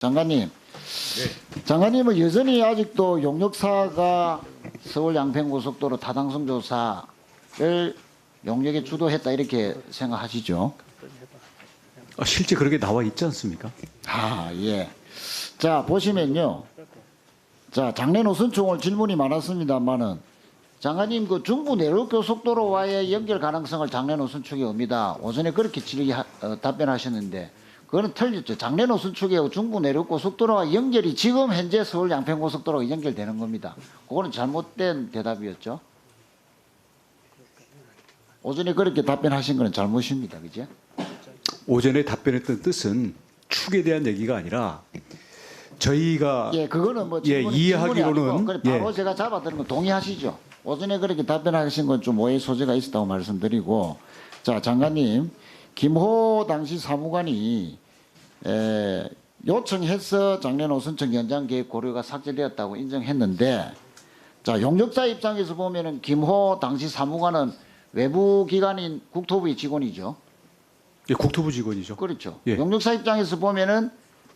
장관님, 장관님은 여전히 아직도 용역사가 서울 양평고속도로 타당성 조사를 용역에 주도했다 이렇게 생각하시죠? 아, 실제 그렇게 나와 있지 않습니까? 아, 예. 자, 보시면요. 자, 장례 노선총 오늘 질문이 많았습니다만은 장관님 그 중부 내륙 고속도로와의 연결 가능성을 장례 노선축이 옵니다. 오전에 그렇게 질의 어, 답변하셨는데 그거는 틀렸죠. 장례 노선축하고 중부 내륙 고속도로와 연결이 지금 현재 서울 양평 고속도로가 연결되는 겁니다. 그거는 잘못된 대답이었죠. 오전에 그렇게 답변하신 거는 잘못입니다. 그죠? 오전에 답변했던 뜻은 축에 대한 얘기가 아니라 저희가 예, 그거는 뭐 예, 이해하기로는- 그래, 바로 예. 제가 잡아드는 거 동의하시죠? 오전에 그렇게 답변하신 건 좀 오해 소지가 있었다고 말씀드리고 자 장관님 김호 당시 사무관이 에, 요청해서 장례 노선청 연장 계획 고려가 삭제되었다고 인정했는데 자 용역자 입장에서 보면은 김호 당시 사무관은 외부 기관인 국토부의 직원이죠. 예, 국토부 직원이죠. 그렇죠. 예. 용역사 입장에서 보면은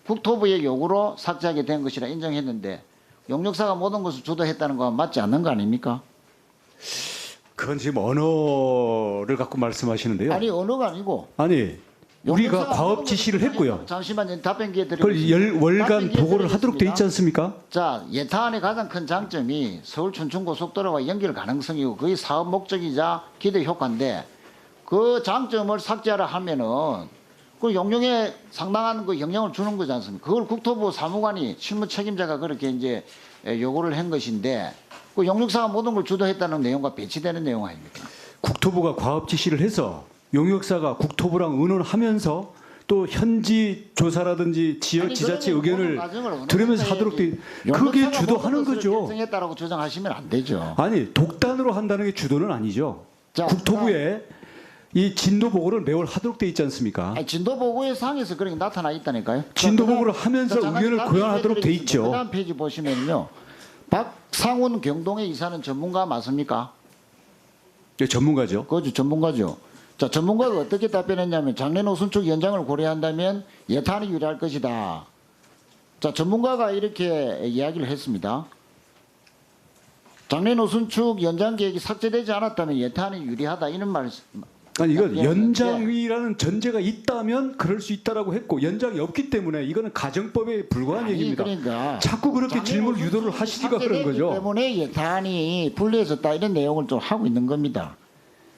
국토부의 요구로 삭제하게 된 것이라 인정했는데 용역사가 모든 것을 주도했다는 건 맞지 않는 거 아닙니까? 그건 지금 언어를 갖고 말씀하시는데요. 아니 언어가 아니고 아니 우리가 과업 지시를 했고요. 잠시만 답변 기회 그걸 드리겠습니다. 열, 월간 보고를 하도록 돼 있지. 않습니까? 자, 예타안의 가장 큰 장점이 서울 춘천 고속도로와 연결 가능성이고 그게 사업 목적이자 기대 효과인데 그 장점을 삭제하라 하면은 그 용역에 상당한 그 영향을 주는 거지 않습니까? 그걸 국토부 사무관이 실무 책임자가 그렇게 이제 에, 요구를 한 것인데 그 용역사가 모든 걸 주도했다는 내용과 배치되는 내용 아닙니까? 국토부가 과업 지시를 해서 용역사가 국토부랑 의논하면서 또 현지 조사라든지 지역 아니, 지자체 의견을 들으면서 하도록 돼 그게 주도하는 거죠. 결정했다라고 주장하시면 안 되죠. 아니 독단으로 한다는 게 주도는 아니죠. 자, 국토부에 이 진도 보고를 매월 하도록 돼 있지 않습니까? 아니, 진도 보고의 상에서 그렇게 나타나 있다니까요. 진도 자, 보고를 하면서 자, 의견을 페이지 돼 있죠. 그다음 페이지 보시면요. 박 상훈 경동의 이사는 전문가 맞습니까? 예, 전문가죠. 그죠 전문가죠. 자 전문가가 어떻게 답변했냐면 장례 노선축 연장을 고려한다면 예탄이 유리할 것이다. 자 전문가가 이렇게 이야기를 했습니다. 장례 노선축 연장 계획이 삭제되지 않았다면 예탄이 유리하다 이런 말씀. 아니 이건 예, 연장이라는 전제가 있다면 그럴 수 있다라고 했고 연장이 없기 때문에 이거는 가정법에 불과한 아니, 얘기입니다. 그러니까 자꾸 그렇게 질문 유도를 하시니까 그런 거죠. 때문에 예탄이 불리해졌다 이런 내용을 좀 하고 있는 겁니다.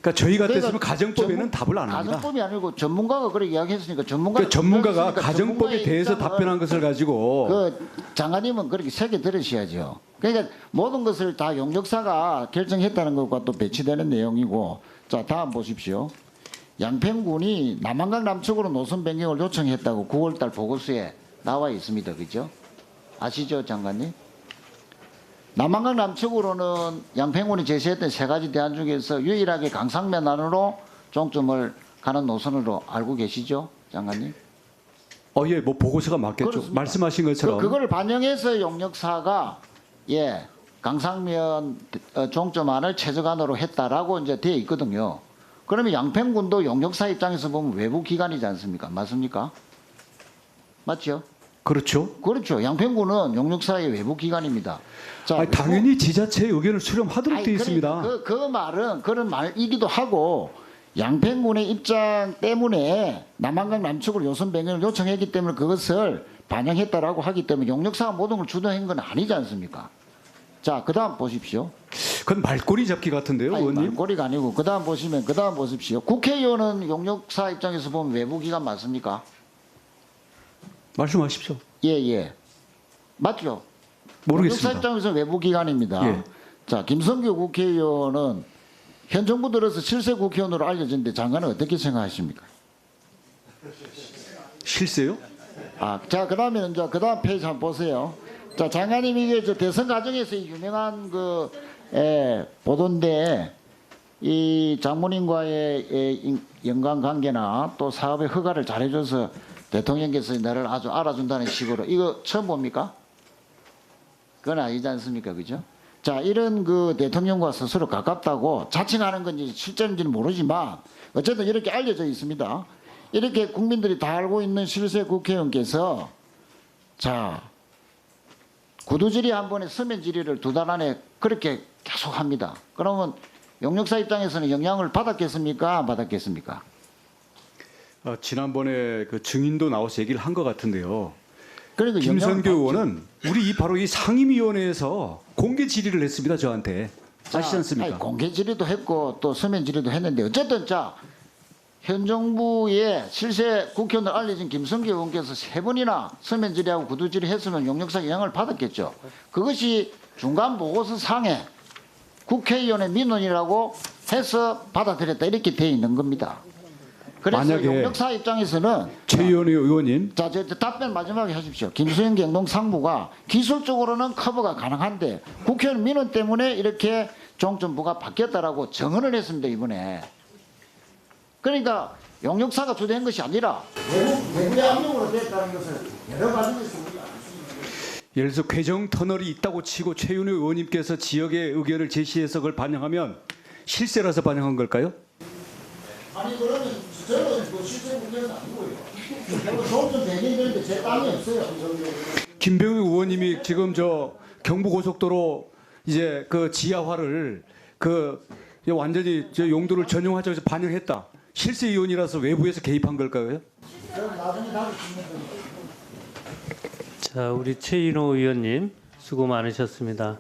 그러니까 저희 같았으면 그러니까 가정법에는 답을 안 합니다. 가정법이 아니고 전문가가 그렇게 이야기했으니까 전문가 그러니까 전문가가 가정법에 대해서 답변한 것을 가지고 그 장관님은 그렇게 세게 들으셔야죠. 그러니까 모든 것을 다 용역사가 결정했다는 것과 또 배치되는 내용이고 자 다음 보십시오. 양평군이 남한강 남측으로 노선 변경을 요청했다고 9월달 보고서에 나와 있습니다. 그죠? 아시죠, 장관님? 남한강 남측으로는 양평군이 제시했던 세 가지 대안 중에서 유일하게 강상면 안으로 종점을 가는 노선으로 알고 계시죠, 장관님? 어 예 뭐 보고서가 맞겠죠. 그렇습니다. 말씀하신 것처럼 그, 그걸 반영해서 용역사가 예 강상면 어, 종점안을 최저간으로 했다라고 이제 되어 있거든요. 그러면 양평군도 용역사 입장에서 보면 외부 기관이지 않습니까? 맞습니까? 맞죠? 그렇죠. 그렇죠. 양평군은 용역사의 외부 기관입니다. 자, 아니, 당연히 지자체의 의견을 수렴하도록 되어 그래, 있습니다. 그, 그 말은 그런 말이기도 하고 양평군의 입장 때문에 남한강 남측으로 요선 변경을 요청했기 때문에 그것을 반영했다라고 하기 때문에 용역사가 모든 걸 주도한 건 아니지 않습니까? 자, 그 다음 보십시오. 그건 말꼬리 잡기 같은데요, 아니, 의원님. 말꼬리가 아니고 그 다음 보시면 그 다음 보십시오. 국회의원은 용역사 입장에서 보면 외부 기관 맞습니까? 말씀하십시오. 예, 예. 맞죠? 용역사 모르겠습니다. 입장에서 외부 기관입니다. 예. 자, 김성규 국회의원은 현 정부 들어서 7세 국회의원으로 알려졌는데 장관은 어떻게 생각하십니까? 실세요? 아, 자, 그 다음에 이제 그 다음 페이지 한번 보세요. 자, 장관님 이게 저 대선 과정에서 이 유명한 그 에, 보도인데 이 장모님과의 에, 인- 연관 관계나 또 사업의 허가를 잘해줘서 대통령께서 나를 아주 알아준다는 식으로 이거 처음 봅니까? 그건 아니지 않습니까, 그죠? 자, 이런 그 대통령과 스스로 가깝다고 자칭하는 건지 실제인지는 모르지만 어쨌든 이렇게 알려져 있습니다. 이렇게 국민들이 다 알고 있는 실세 국회의원께서 자, 구두질이 한 번에 서면 질의를 두 달 안에 그렇게 계속 합니다. 그러면 용역사 입장에서는 영향을 받았겠습니까? 안 받았겠습니까? 어, 지난번에 그 증인도 나와서 얘기를 한 것 같은데요. 그러니까 김선교 의원은 우리 이 바로 이 상임위원회에서 공개 질의를 했습니다 저한테 자, 아시지 않습니까? 아니, 공개 질의도 했고 또 서면 질의도 했는데 어쨌든 자, 현 정부의 실세 국회의원을 알려진 김성기 의원께서 세 번이나 서면 질의하고 구두 질의했으면 용역사 영향을 받았겠죠. 그것이 중간 보고서 상에 국회의원의 민원이라고 해서 받아들였다 이렇게 돼 있는 겁니다. 그래서 만약에 용역사 입장에서는 최의원 의원님 자, 저, 저 답변 마지막에 하십시오. 김수현 경동 상무가 기술적으로는 커버가 가능한데 국회의원 민원 때문에 이렇게 종점부가 바뀌었다라고 정언을 했습니다 이번에. 그러니까 용역사가 주도한 것이 아니라 외부 압력으로 됐다는 것을 여러 우리가 예를 들어서 괴정 터널이 있다고 치고 최윤희 의원님께서 지역의 의견을 제시해서 그걸 반영하면 실세라서 반영한 걸까요? 아니 그러면 저는 그 실제 문제는 아니고요. 그리고 종점 대기되는데 제 땅이 없어요. 김병희 의원님이 지금 저 경부고속도로 이제 그 지하화를 그 완전히 저 용도를 전용하자고 해서 반영했다. 실세 의원이라서 외부에서 개입한 걸까요? 자, 우리 최인호 의원님 수고 많으셨습니다.